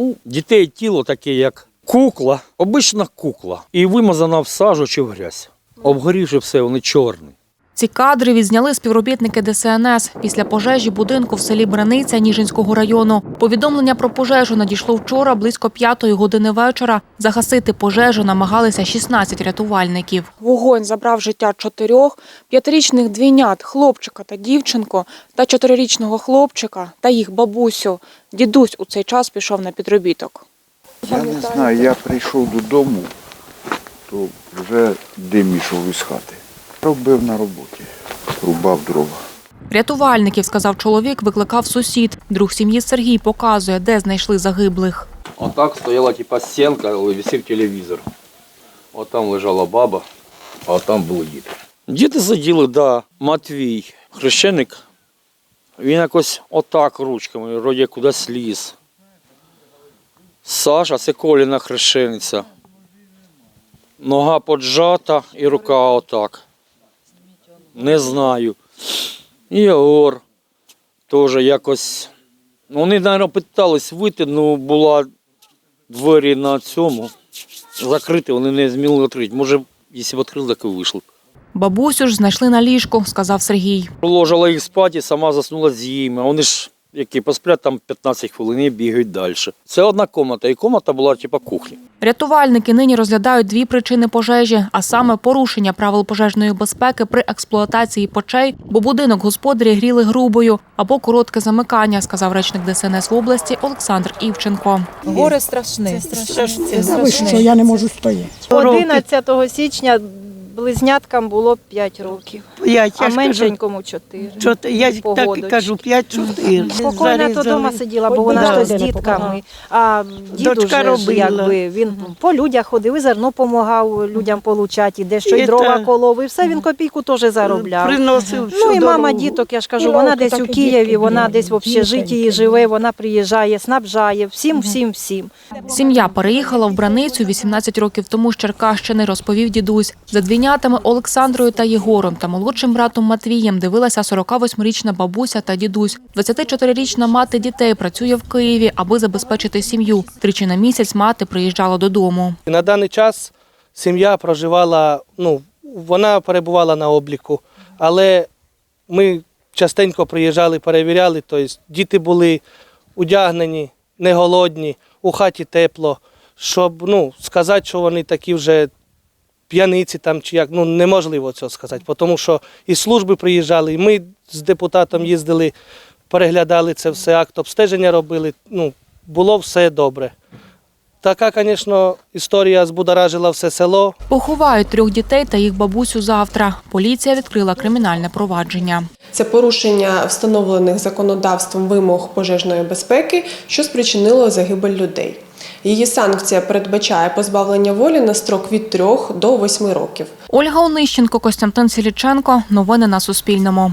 Ну, дітей тіло таке, як кукла, обична кукла. І вимазана в сажу чи в грязь. Обгорівши все, вони чорні. Ці кадри відзняли співробітники ДСНС після пожежі будинку в селі Браниця Ніжинського району. Повідомлення про пожежу надійшло вчора близько п'ятої години вечора. Загасити пожежу намагалися 16 рятувальників. Вогонь забрав життя чотирьох п'ятирічних двійнят, хлопчика та дівчинку, та чотирирічного хлопчика та їх бабусю. Дідусь у цей час пішов на підробіток. Я не знаю, я прийшов додому, то вже дим ішов із хати. Робив на роботі, рубав дрова. Рятувальників, сказав чоловік, викликав сусід. Друг сім'ї Сергій показує, де знайшли загиблих. Отак стояла типа стінка, висів телевізор. От там лежала баба, а там були діти. Діти сиділи, да. Матвій, хрещеник. Він якось отак ручками, вроді кудись ліз. Саша, це коліна хрещениця. Нога поджата і рука отак. Не знаю. Ігор теж якось. Ну, Вони, мабуть, питались вийти, але була двері на цьому закриті, вони не зміли відкрити. Може, якщо б відкрили, так і вийшли. Бабусю ж знайшли на ліжку, сказав Сергій. Положила їх спати сама заснула з їми. Вони ж які посплять там 15 хвилин і бігають далі. Це одна кімната, і кімната була типу кухня. Рятувальники нині розглядають дві причини пожежі, а саме порушення правил пожежної безпеки при експлуатації печей, бо будинок господарі гріли грубою або коротке замикання, сказав речник ДСНС в області Олександр Івченко. Горе страшне. страшне. Це А ви що, я не можу стояти. 11 січня близняткам було 5 років, П'ять, а я меншенькому 4. чот- я так і кажу, п'ять-чотири. Спокійно то вдома сиділа, бо вона Да. ж з дітками. А дід Дочка ж, робила. якби, він по людях ходив, і зерно допомагав людям получати, і дещо І й дрова та- колов, і все, він копійку теж заробляв. Приносив всю Ну і мама дорогу. діток, я ж кажу, І вона десь у Києві, дітки вона десь в общежитті живе, вона приїжджає, снабжає, всім, всім, всім. Сім'я переїхала в Браницю 18 років тому з Черкащини, розповів дідусь. За двійнятами Олександрою та Єгором та молодшим братом Матвієм дивилася 48-річна бабуся та дідусь. 24-річна мати дітей працює в Києві, аби забезпечити сім'ю. Тричі на місяць мати приїжджала додому. На даний час сім'я проживала, ну, вона перебувала на обліку, але ми частенько приїжджали, перевіряли, тобто діти були одягнені, не голодні, у хаті тепло. Щоб ну, сказати, що вони такі вже п'яниці там чи як, ну неможливо цього сказати, тому що і служби приїжджали, і ми з депутатом їздили, переглядали це все, акт обстеження робили. Ну, було все добре. Така, звісно, історія збудоражила все село. Поховають трьох дітей та їх бабусю завтра. Поліція відкрила кримінальне провадження. Це порушення встановлених законодавством вимог пожежної безпеки, що спричинило загибель людей. Її санкція передбачає позбавлення волі на строк від 3 до 8 років. Ольга Онищенко, Костянтин Сіліченко. Новини на Суспільному.